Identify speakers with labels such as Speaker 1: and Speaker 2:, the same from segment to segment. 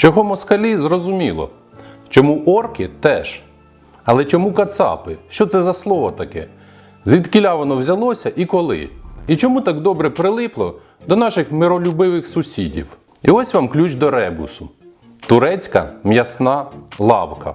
Speaker 1: Чого москалі зрозуміло. Чому орки теж. Але чому кацапи? Що це за слово таке? Звідкіля воно взялося і коли? І чому так добре прилипло до наших миролюбивих сусідів? І ось вам ключ до ребусу: турецька м'ясна лавка.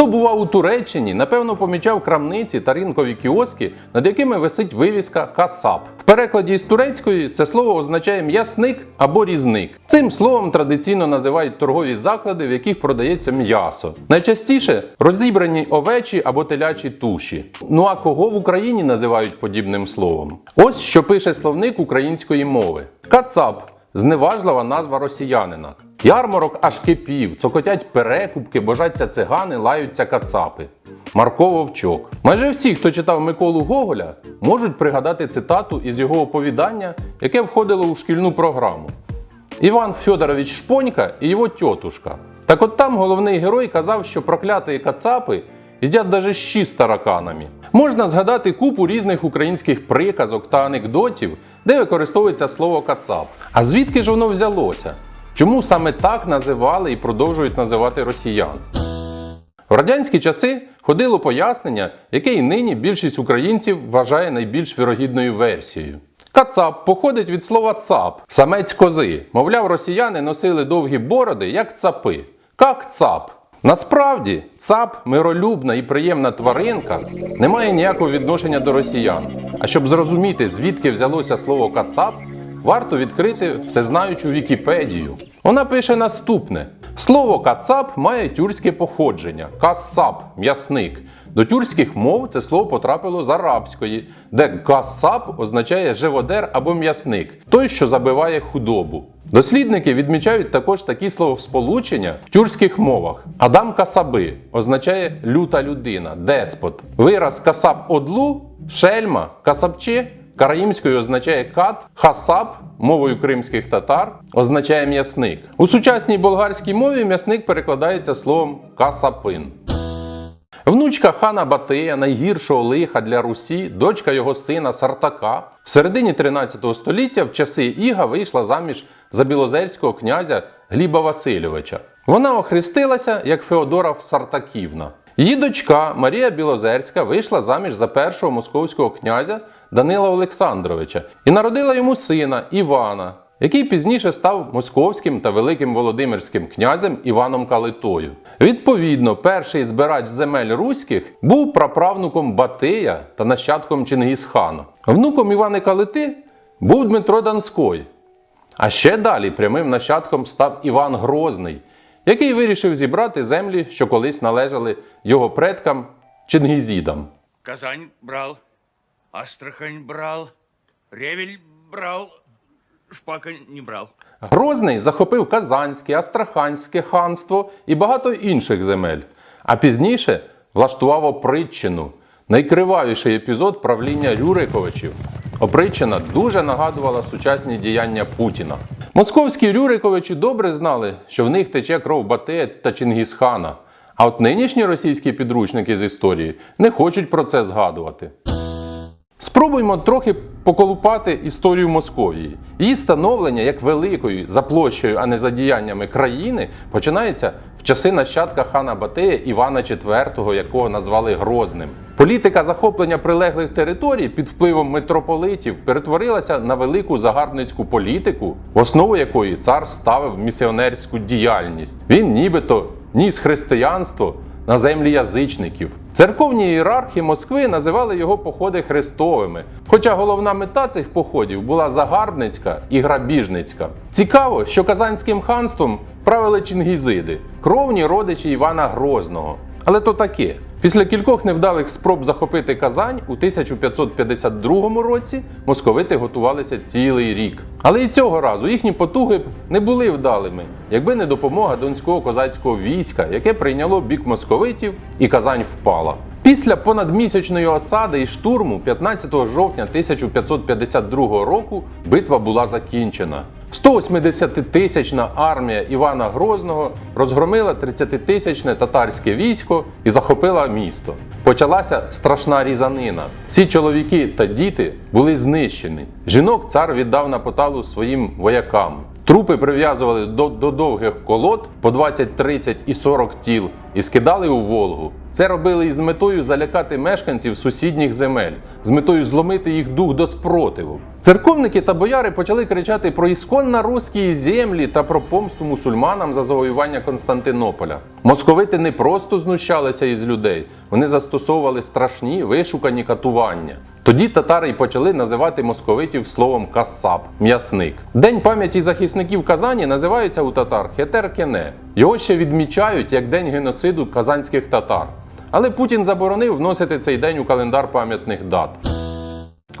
Speaker 1: Хто бував у Туреччині, напевно помічав крамниці та ринкові кіоски, над якими висить вивіска Касап. В перекладі з турецької це слово означає м'ясник або різник. Цим словом традиційно називають торгові заклади, в яких продається м'ясо. Найчастіше розібрані овечі або телячі туші. Ну а кого в Україні називають подібним словом? Ось що пише словник української мови: Кацап зневажлива назва росіянина. Ярмарок аж кипів, цокотять перекупки, божаться цигани, лаються кацапи. Марко Вовчок. Майже всі, хто читав Миколу Гоголя, можуть пригадати цитату із його оповідання, яке входило у шкільну програму. Іван Фьодорович Шпонька і його тьотушка. Так от там головний герой казав, що прокляті кацапи їдять даже щі з тараканами. Можна згадати купу різних українських приказок та анекдотів, де використовується слово кацап. А звідки ж воно взялося? Чому саме так називали і продовжують називати росіян? В радянські часи ходило пояснення, яке і нині більшість українців вважає найбільш вірогідною версією. Кацап походить від слова цап, самець кози. Мовляв, росіяни носили довгі бороди, як цапи. Как цап. Насправді, цап, миролюбна і приємна тваринка, не має ніякого відношення до росіян. А щоб зрозуміти, звідки взялося слово кацап, варто відкрити всезнаючу Вікіпедію. Вона пише наступне: слово кацап має тюркське походження касап м'ясник. До тюркських мов це слово потрапило з арабської, де касап означає живодер або м'ясник, той, що забиває худобу. Дослідники відмічають також такі словосполучення в тюркських мовах. Адам касаби означає люта людина, деспот. Вираз касаб одлу, шельма, касапче Караїмською означає кат, хасаб мовою кримських татар означає м'ясник. У сучасній болгарській мові м'ясник перекладається словом касапин. Внучка хана Батия, найгіршого лиха для Русі, дочка його сина Сартака, в середині 13 століття в часи Іга вийшла заміж за білозерського князя Гліба Васильовича. Вона охрестилася як Феодора Сартаківна. Її дочка Марія Білозерська вийшла заміж за першого московського князя Данила Олександровича і народила йому сина Івана, який пізніше став московським та великим Володимирським князем Іваном Калитою. Відповідно, перший збирач земель руських був праправнуком Батия та нащадком Чингісхана. Внуком Івана Калити був Дмитро Донской. А ще далі прямим нащадком став Іван Грозний, який вирішив зібрати землі, що колись належали його предкам Чингізідам.
Speaker 2: Казань брал, Астрахань брал, Ревель брал, Шпака не брал.
Speaker 1: Грозний захопив Казанське, Астраханське ханство і багато інших земель, а пізніше влаштував опритчину, найкривавіший епізод правління Рюриковичів. Опритчина дуже нагадувала сучасні діяння Путіна. Московські Рюриковичі добре знали, що в них тече кров Батея та Чингісхана. А от нинішні російські підручники з історії не хочуть про це згадувати. Спробуймо трохи поколупати історію Московії. Її становлення як великої за площею, а не за діяннями країни, починається в часи нащадка хана Батея Івана IV, якого назвали Грозним. Політика захоплення прилеглих територій під впливом митрополитів перетворилася на велику загарбницьку політику, в основу якої цар ставив місіонерську діяльність. Він нібито ніс християнство на землі язичників. Церковні ієрархи Москви називали його походи хрестовими, хоча головна мета цих походів була загарбницька і грабіжницька. Цікаво, що Казанським ханством правили чингізиди, кровні родичі Івана Грозного. Але то таке. Після кількох невдалих спроб захопити Казань у 1552 році московити готувалися цілий рік. Але і цього разу їхні потуги б не були вдалими, якби не допомога донського козацького війська, яке прийняло бік московитів, і Казань впала. Після понадмісячної осади і штурму 15 жовтня 1552 року битва була закінчена. 180-тисячна армія Івана Грозного розгромила 30-тисячне татарське військо і захопила місто. Почалася страшна різанина. Всі чоловіки та діти були знищені. Жінок цар віддав на поталу своїм воякам. Трупи прив'язували до, до довгих колод по 20, 30 і 40 тіл і скидали у Волгу. Це робили із метою залякати мешканців сусідніх земель, з метою зломити їх дух до спротиву. Церковники та бояри почали кричати про ісконно русські землі та про помсту мусульманам за завоювання Константинополя. Московити не просто знущалися із людей, вони застосовували страшні вишукані катування. Тоді татари й почали називати московитів словом касап м'ясник. День пам'яті захисників Казані називається у татар Хетер-Кене. Його ще відмічають як день геноциду казанських татар. Але Путін заборонив вносити цей день у календар пам'ятних дат.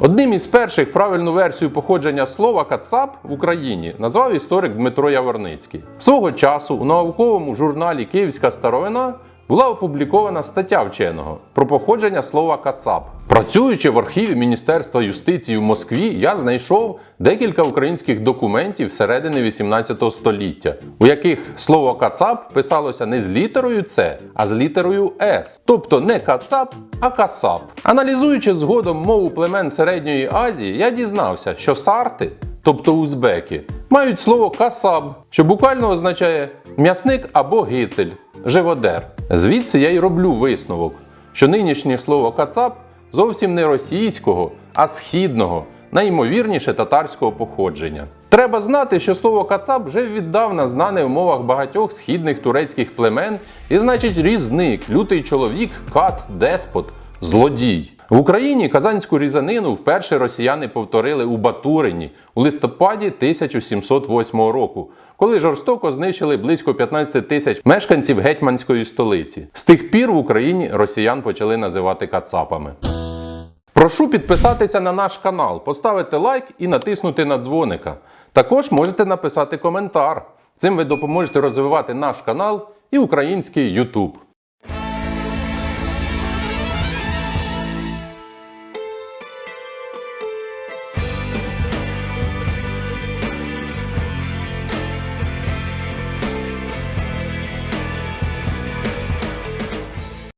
Speaker 1: Одним із перших правильну версію походження слова Кацап в Україні назвав історик Дмитро Яворницький. Свого часу у науковому журналі Київська старовина була опублікована стаття вченого про походження слова Кацап. Працюючи в архіві Міністерства юстиції в Москві, я знайшов декілька українських документів середини 18 століття, у яких слово Кацап писалося не з літерою С, а з літерою С. Тобто не Кацап, а Касап. Аналізуючи згодом мову племен Середньої Азії, я дізнався, що сарти, тобто узбеки, мають слово касаб, що буквально означає м'ясник або гицель, живодер. Звідси я й роблю висновок, що нинішнє слово кацап зовсім не російського, а східного, найімовірніше татарського походження. Треба знати, що слово кацап вже віддавна знане в мовах багатьох східних турецьких племен і значить різник, лютий чоловік, кат, деспот, злодій. В Україні казанську різанину вперше росіяни повторили у Батурині у листопаді 1708 року, коли жорстоко знищили близько 15 тисяч мешканців гетьманської столиці. З тих пір в Україні росіян почали називати кацапами. Прошу підписатися на наш канал, поставити лайк і натиснути на дзвоника. Також можете написати коментар. Цим ви допоможете розвивати наш канал і український YouTube.